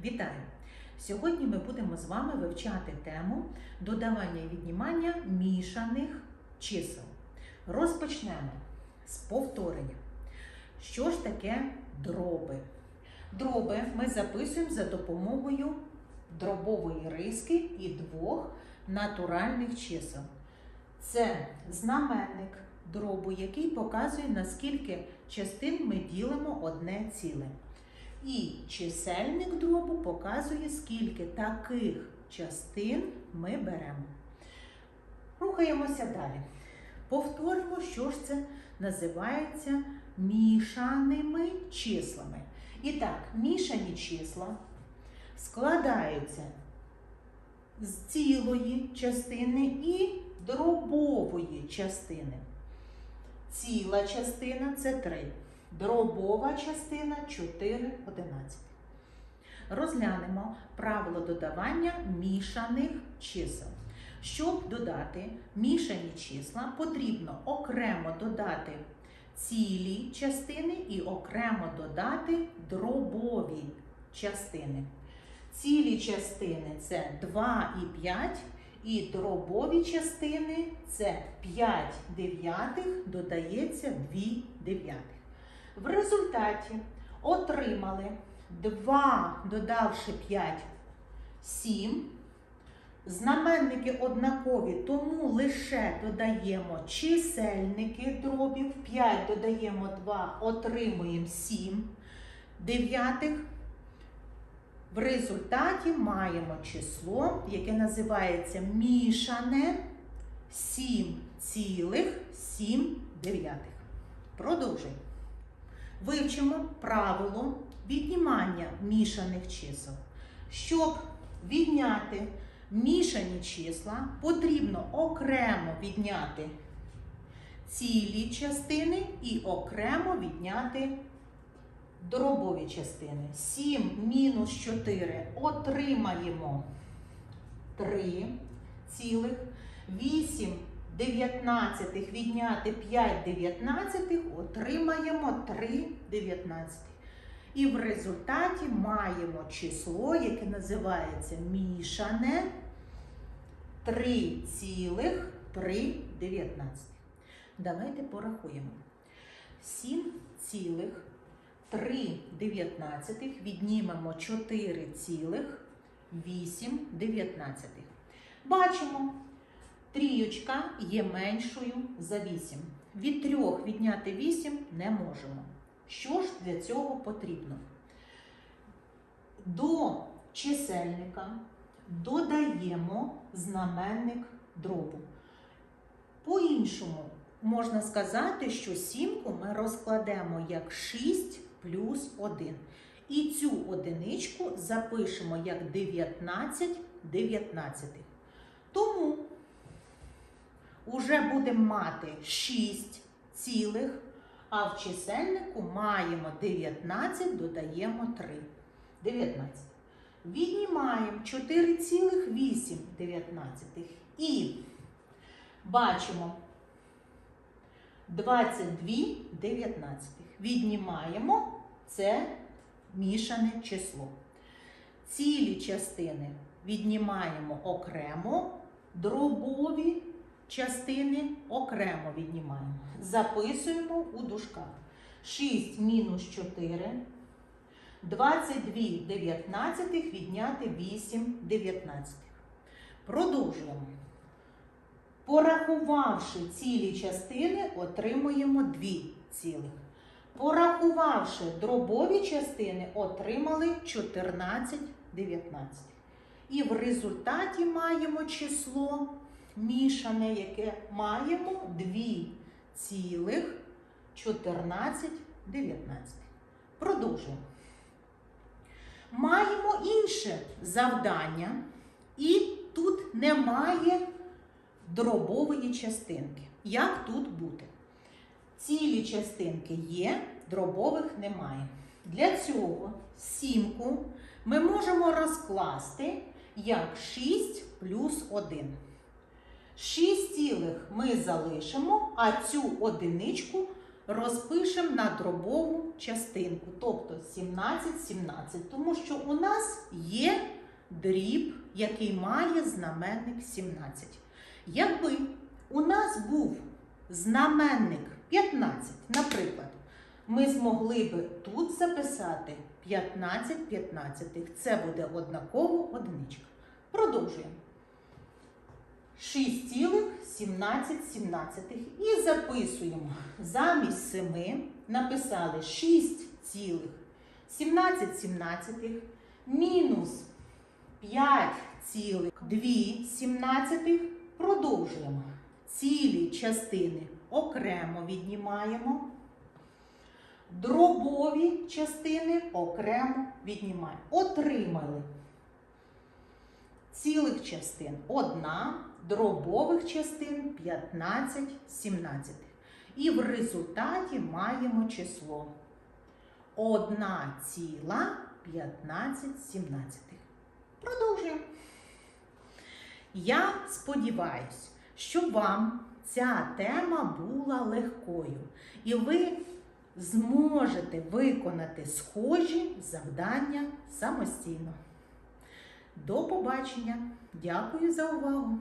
Вітаю! Сьогодні ми будемо з вами вивчати тему додавання і віднімання мішаних чисел. Розпочнемо з повторення. Що ж таке дроби? Дроби ми записуємо за допомогою дробової риски і двох натуральних чисел. Це знаменник дробу, який показує, наскільки частин ми ділимо одне ціле. І чисельник дробу показує, скільки таких частин ми беремо. Рухаємося далі. Повторимо, що ж це називається мішаними числами. І так, мішані числа складаються з цілої частини і дробової частини. Ціла частина це 3. Дробова частина 4 11. Розглянемо правило додавання мішаних чисел. Щоб додати мішані числа, потрібно окремо додати цілі частини і окремо додати дробові частини. Цілі частини це 2 і 5, і дробові частини це 5 дев'ятих, додається 2 дев'ятих. В результаті отримали 2, додавши 5, 7. Знаменники однакові, тому лише додаємо чисельники дробів. 5 додаємо 2, отримуємо 7 дев'ятих. В результаті маємо число, яке називається мішане 7,7 дев'ятих. Продовжуємо. Вивчимо правило віднімання мішаних чисел. Щоб відняти мішані числа, потрібно окремо відняти цілі частини і окремо відняти дробові частини. 7 мінус 4 отримаємо 3 цілих. 8 дев'ятнадцятих відняти 5 дев'ятнадцятих отримаємо 3 дев'ятнадцятих. І в результаті маємо число, яке називається мішане 3,3 дев'ятнадцятих. Давайте порахуємо. 7 цілих 3 дев'ятнадцятих віднімемо 4,8 дев'ятнадцятих. Бачимо, трієчка є меншою за 8. Від 3 відняти 8 не можемо. Що ж для цього потрібно? До чисельника додаємо знаменник дробу. По-іншому можна сказати, що сімку ми розкладемо як 6 плюс 1. І цю одиничку запишемо як 19 дев'ятнадцятих. Тому вже будемо мати 6 цілих, а в чисельнику маємо 19, додаємо 3. 19. Віднімаємо 4,8 дев'ятнадцятих. І бачимо 22 дев'ятнадцятих. Віднімаємо це мішане число. Цілі частини віднімаємо окремо, дробові частини окремо віднімаємо. Записуємо у дужках. 6 мінус 4, 22 дев'ятнадцятих відняти 8 дев'ятнадцятих. Продовжуємо. Порахувавши цілі частини, отримуємо 2 цілих. Порахувавши дробові частини, отримали 14 дев'ятнадцятих. І в результаті маємо число мішане, яке маємо 2 цілих 14 дев'ятнадцятих. Продовжуємо. Маємо інше завдання, і тут немає дробової частинки. Як тут бути? Цілі частинки є, дробових немає. Для цього сімку ми можемо розкласти як 6 плюс 1. 6 цілих ми залишимо, а цю одиничку розпишемо на дробову частинку, тобто 17, 17, тому що у нас є дріб, який має знаменник 17. Якби у нас був знаменник 15, наприклад, ми змогли би тут записати 15 15. Це буде однаково одиничка. Продовжуємо. 6,17 і записуємо. Замість 7 написали 6,17 мінус 5,2 Продовжуємо. Цілі частини окремо віднімаємо. Дробові частини окремо віднімаємо. Отримали цілих частин 1, дробових частин 15, 17. І в результаті маємо число 1 ціла 15 17. Продовжуємо. Я сподіваюся, що вам ця тема була легкою, і ви зможете виконати схожі завдання самостійно. До побачення! Дякую за увагу!